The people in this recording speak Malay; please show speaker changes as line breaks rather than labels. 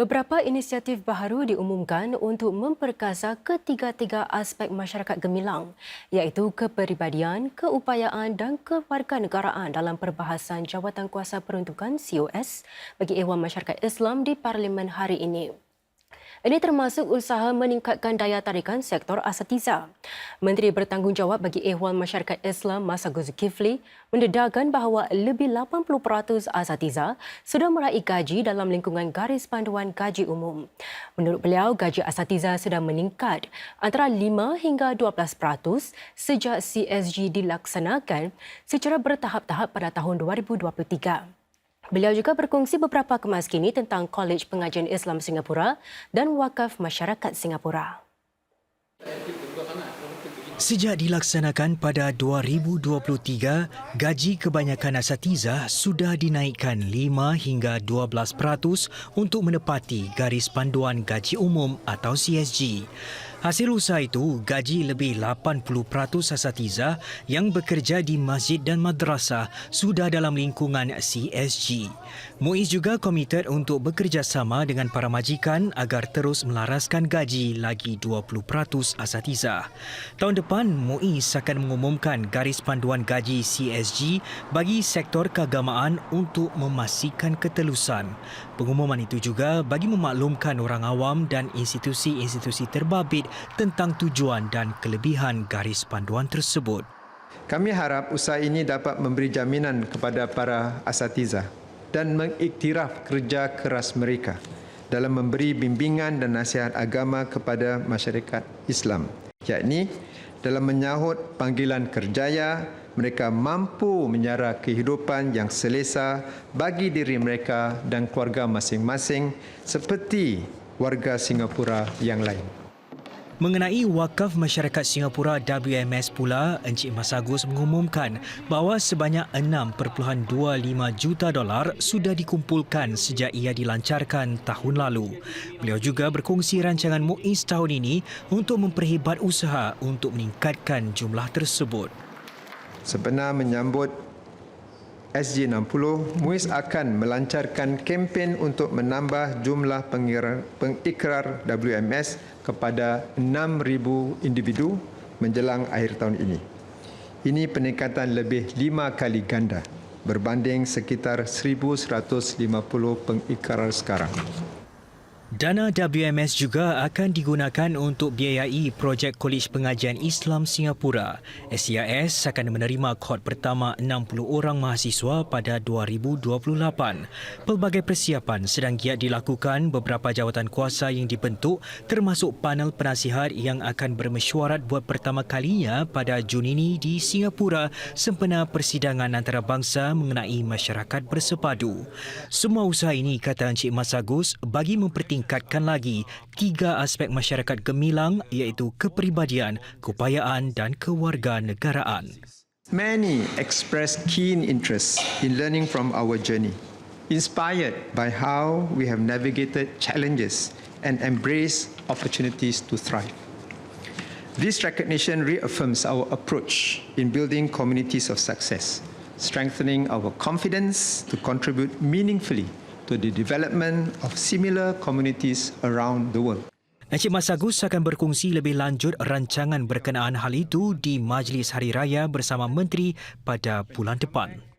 Beberapa inisiatif baharu diumumkan untuk memperkasa ketiga-tiga aspek masyarakat gemilang iaitu kepribadian, keupayaan dan kewarganegaraan dalam perbahasan Jawatan Kuasa Peruntukan COS bagi Ehwal Masyarakat Islam di Parlimen hari ini. Ini termasuk usaha meningkatkan daya tarikan sektor asatiza. Menteri Bertanggungjawab bagi Ehwal Masyarakat Islam Masagos Zulkifli mendedahkan bahawa lebih 80% asatiza sudah meraih gaji dalam lingkungan garis panduan gaji umum. Menurut beliau, gaji asatiza sudah meningkat antara 5 hingga 12% sejak CSG dilaksanakan secara bertahap-tahap pada tahun 2023. Beliau juga berkongsi beberapa kemaskini tentang Kolej Pengajian Islam Singapura dan Wakaf Masyarakat Singapura.
Sejak dilaksanakan pada 2023, gaji kebanyakan asatiza sudah dinaikkan 5 hingga 12% untuk menepati garis panduan gaji umum atau CSG. Hasil usaha itu, gaji lebih 80% asatiza yang bekerja di masjid dan madrasah sudah dalam lingkungan CSG. Muiz juga komited untuk bekerjasama dengan para majikan agar terus melaraskan gaji lagi 20% asatiza. Tahun depan, Muiz akan mengumumkan garis panduan gaji CSG bagi sektor keagamaan untuk memastikan ketelusan. Pengumuman itu juga bagi memaklumkan orang awam dan institusi-institusi terbabit tentang tujuan dan kelebihan garis panduan tersebut.
Kami harap usaha ini dapat memberi jaminan kepada para asatiza dan mengiktiraf kerja keras mereka dalam memberi bimbingan dan nasihat agama kepada masyarakat Islam, yakni dalam menyahut panggilan kerjaya, mereka mampu menyara kehidupan yang selesa bagi diri mereka dan keluarga masing-masing seperti warga Singapura yang lain.
Mengenai Wakaf Masyarakat Singapura WMS pula, Encik Masagus mengumumkan bahawa sebanyak 6.25 juta dolar sudah dikumpulkan sejak ia dilancarkan tahun lalu. Beliau juga berkongsi rancangan Muiz tahun ini untuk memperhebat usaha untuk meningkatkan jumlah tersebut.
Sebenar menyambut SG60, MUIS akan melancarkan kempen untuk menambah jumlah pengikrar WMS kepada 6,000 individu menjelang akhir tahun ini. Ini peningkatan lebih lima kali ganda berbanding sekitar 1,150 pengikrar sekarang.
Dana WMS juga akan digunakan untuk biayai projek Kolej Pengajian Islam Singapura. SCIS akan menerima kod pertama 60 orang mahasiswa pada 2028. Pelbagai persiapan sedang giat dilakukan beberapa jawatan kuasa yang dibentuk termasuk panel penasihat yang akan bermesyuarat buat pertama kalinya pada Jun ini di Singapura sempena persidangan antarabangsa mengenai masyarakat bersepadu. Semua usaha ini, kata Encik Mas Agus, bagi mempertingkatkan meningkatkan lagi tiga aspek masyarakat gemilang iaitu kepribadian, keupayaan dan kewarganegaraan.
Many express keen interest in learning from our journey, inspired by how we have navigated challenges and embraced opportunities to thrive. This recognition reaffirms our approach in building communities of success, strengthening our confidence to contribute meaningfully to the development of similar communities around the world.
Encik Mas Agus akan berkongsi lebih lanjut rancangan berkenaan hal itu di Majlis Hari Raya bersama Menteri pada bulan depan.